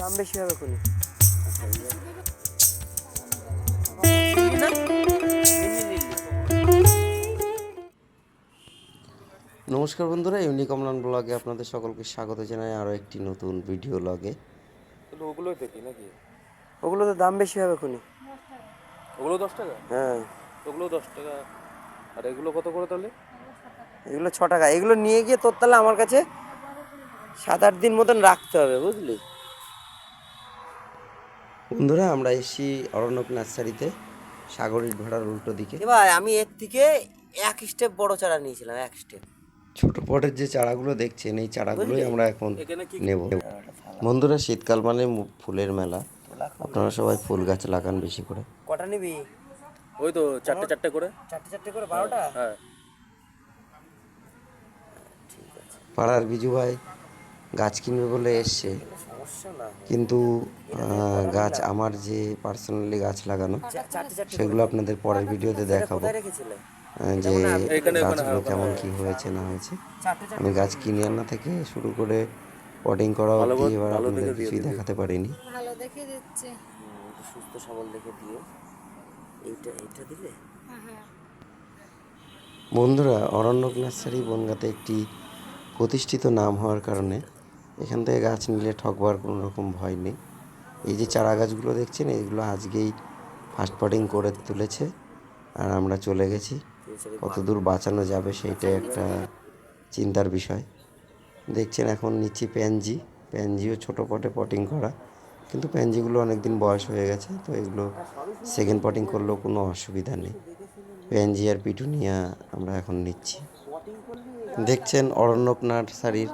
দাম বেশি হবে কোনি নমস্কার বন্ধুরা ইউনিক অমলান ব্লগে আপনাদের সকলকে স্বাগত জানাই আরও একটি নতুন ভিডিও লগে। ওগুলোই দেখি নাকি? ওগুলো তো দাম বেশি হবে কোনি ওগুলো দশ টাকা? হ্যাঁ। ওগুলো দশ টাকা। আর এগুলো কত করে তাহলে? এগুলো ছ টাকা। এগুলো নিয়ে গিয়ে তোর তাহলে আমার কাছে সাত আট দিন মতন রাখতে হবে বুঝলি? বন্ধুরা আমরা এসেছি অরণ্যক নার্সারিতে সাগরের ভাড়ার উল্টো দিকে। এবার আমি এর থেকে এক স্টেপ বড় চারা নিয়েছিলাম এক স্টেপ ছোট পটের যে চারাগুলো দেখছেন এই চারাগুলোই আমরা এখন নেব। বন্ধুরা শীতকাল মানে ফুলের মেলা। আপনারা সবাই ফুল গাছ লাগান বেশি করে। কটা নিবি? ওই তো চারটে চারটে করে। চারটে চারটে করে বারোটা? হ্যাঁ। পাড়ার বিজু ভাই গাছ কিনবে বলে এসছে। কিন্তু গাছ আমার যে পার্সোনালি গাছ লাগানো সেগুলো আপনাদের পরের ভিডিওতে দেখাবো। যে গাছগুলো কেমন কি হয়েছে না হয়েছে। আমি গাছ কিনে আনা থেকে শুরু করে পটিং করা অবধি এবার আপনাদের কিছুই দেখাতে পারিনি। ভালো দেখে দিচ্ছে। সুস্থ সবল দেখে দিও। এইটা এইটা দিলে? হ্যাঁ বন্ধুরা অরণ্যক নার্সারি বনগাতে একটি প্রতিষ্ঠিত নাম হওয়ার কারণে এখান থেকে গাছ নিলে ঠকবার কোনো রকম ভয় নেই। এই যে চারা গাছগুলো দেখছেন এইগুলো আজকেই ফার্স্ট পটিং করে তুলেছে আর আমরা চলে গেছি। কত দূর বাঁচানো যাবে সেইটাই একটা চিন্তার বিষয়। দেখছেন এখন নিচ্ছি প্যানজি, প্যানজিও ছোটো পটে পটিং করা। কিন্তু প্যানজিগুলো অনেক দিন বয়স হয়ে গেছে, তো এগুলো সেকেন্ড পটিং করলেও কোনো অসুবিধা নেই। প্যানজি আর পিটুনিয়া আমরা এখন নিচ্ছি। দেখছেন অরণ্যক নার্সারির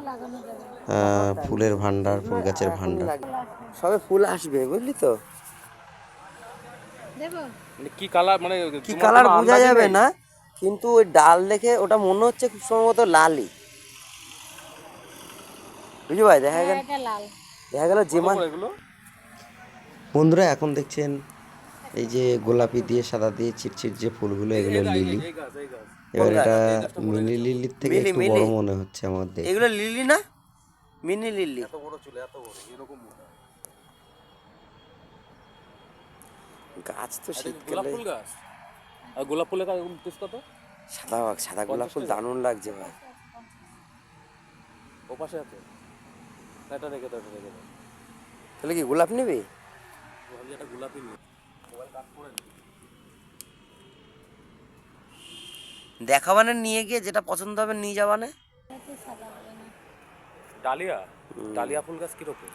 ফুলের ভান্ডার ফুল গাছের ভান্ডার সবে ফুল আসবে বুঝলি তো? মানে কি কালার মানে কি কালার বোঝা যাবে না কিন্তু ওই ডাল দেখে ওটা মনে হচ্ছে খুব সম্ভবত লালই বুঝলি ভাই দেখা গেল এটা লাল। দেখা গেল যে বন্ধুরা এখন দেখছেন এই যে গোলাপি দিয়ে সাদা দিয়ে চিটচিট যে ফুলগুলো এগুলো লিলি। এবার এটা মিনি লিলির থেকে মিলি, একটু বড় মনে হচ্ছে আমাদের। এগুলো লিলি না? Mini lily. এত বড় চুলে এত বড় এরকম মোটা। গাছ তো গোলাপ শীতকালে ফুল গাছ? আর গোলাপ ফুলের পিস কত? সাদা সাদা গোলাপ ফুল দারুণ লাগছে ভাই। ও পাশে আছে। এটা রেখে দাও এটা রেখে দাও। তাহলে কি গোলাপ নিবি? ভাবছি একটা গোলাপি নিয়ে দেখাবানে নিয়ে গিয়ে যেটা পছন্দ হবে নিয়ে যাবানে? ডালিয়া? ডালিয়া ফুল গাছ কীরকম?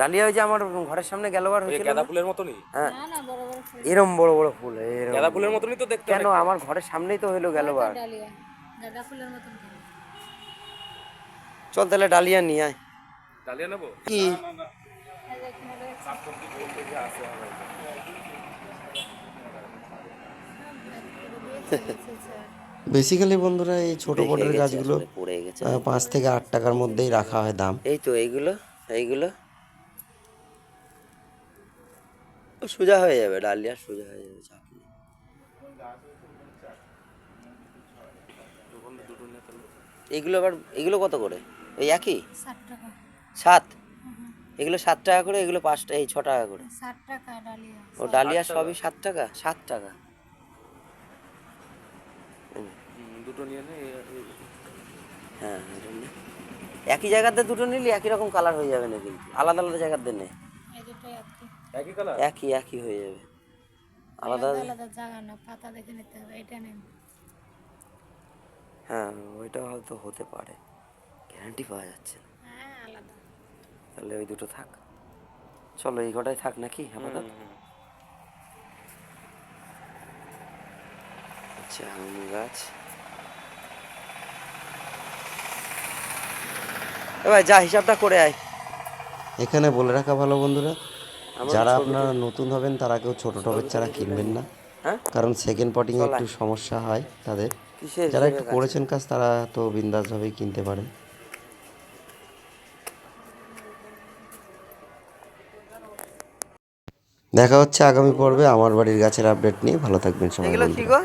ডালিয়া ওই যে আমার ঘরের সামনে গেলবার ওই হয়েছিল গাঁদা ফুলের মতনই? হ্যাঁ। না না বড় বড় ফুল। এরম বড় বড় ফুল এরম। গাঁদা ফুলের মতনই তো দেখতে কেন? আমার ঘরের সামনেই তো হইল গেলবার। ডালিয়া। গাঁদা ফুলের মতন চল তাহলে ডালিয়া নিয়ে আয়। ডালিয়া নেব? কি? এই যে এখানে রয়েছে। বেসিক্যালি বন্ধুরা এই ছোট গেছি গাছগুলো পড়ে গেছে। পাঁচ থেকে আট টাকার মধ্যেই রাখা হয় দাম। এই তো এইগুলো এইগুলো। ও সোজা হয়ে যাবে ডালিয়া সোজা হয়ে যাবে চাপ নেই। এগুলো আবার এগুলো কত করে? ওই একই? সাত? এগুলো সাত টাকা করে এগুলো পাঁচ টাকা এই ছ টাকা করে। ষাট টাকা ডালিয়া। ও ডালিয়া সবই সাত টাকা? সাত টাকা? দুটো নিয়ে হ্যাঁ এটা একই জায়গাতে দুটো নিলে একই রকম কালার হয়ে যাবে না কিন্তু আলাদা আলাদা জায়গাতে নে। একই। কালার একই একই হয়ে যাবে। আলাদা আলাদা জায়গা না পাতা দেখে নিতে হবে এটা নেন হ্যাঁ ওইটা হয়তো হতে পারে। গ্যারান্টি পাওয়া যাচ্ছে না। হ্যাঁ আলাদা। তাহলে ওই দুটো থাক। চলো এই কটাই থাক নাকি আপাতত? আচ্ছা আম গাছ। এবার যা হিসাবটা করে আয়। এখানে বলে রাখা ভালো বন্ধুরা যারা আপনারা নতুন হবেন তারা কেউ ছোট টবের চারা কিনবেন না। হ্যাঁ? কারণ সেকেন্ড পটিং একটু সমস্যা হয় তাদের। যারা একটু করেছেন কাজ তারা তো বিন্দাসভাবেই কিনতে পারেন। দেখা হচ্ছে আগামী পর্বে আমার বাড়ির গাছের আপডেট নিয়ে। ভালো থাকবেন সবাই এগুলো কি গো?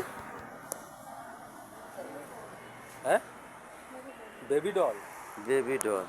হ্যাঁ? Baby doll baby doll